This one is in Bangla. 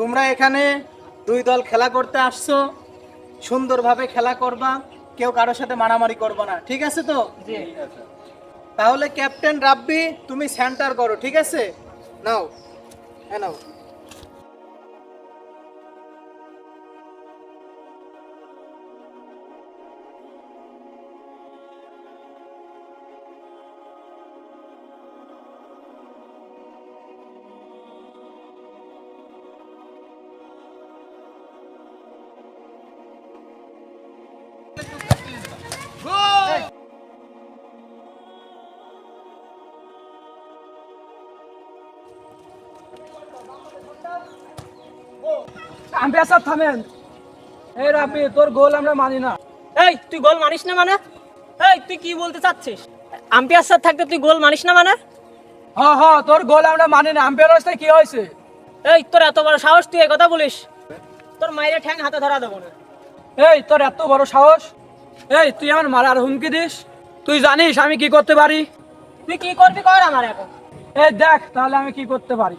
তোমরা এখানে দুই দল খেলা করতে আসছো সুন্দরভাবে খেলা করবা কেউ কারোর সাথে মারামারি করব না ঠিক আছে তো? তাহলে ক্যাপ্টেন রাব্বি তুমি সেন্টার করো ঠিক আছে? নাও হ্যাঁ নাও। আম্পায়ার থামেন। এই রাব্বি তোর গোল আমরা মানি না। এই তুই গোল মানিস না মানে? এই তুই কি বলতে চাচ্ছিস? আম্পায়ার স্যার থাকতে তুই গোল মানিস না মানে? হ হ তোর গোল আমরা মানি না। আম্পায়ার অবস্থায় কি হয়েছে? এই তোর এত বড় সাহস তুই কথা বলিস? তোর মায়ের ঠ্যাং হাতে ধরা দেবো না। এই তোর এত বড় সাহস? এই তুই আমার মারার হুমকি দিস? তুই জানিস আমি কি করতে পারি? তুই কি করবি কর আমার এখন? এই দেখ তাহলে আমি কি করতে পারি?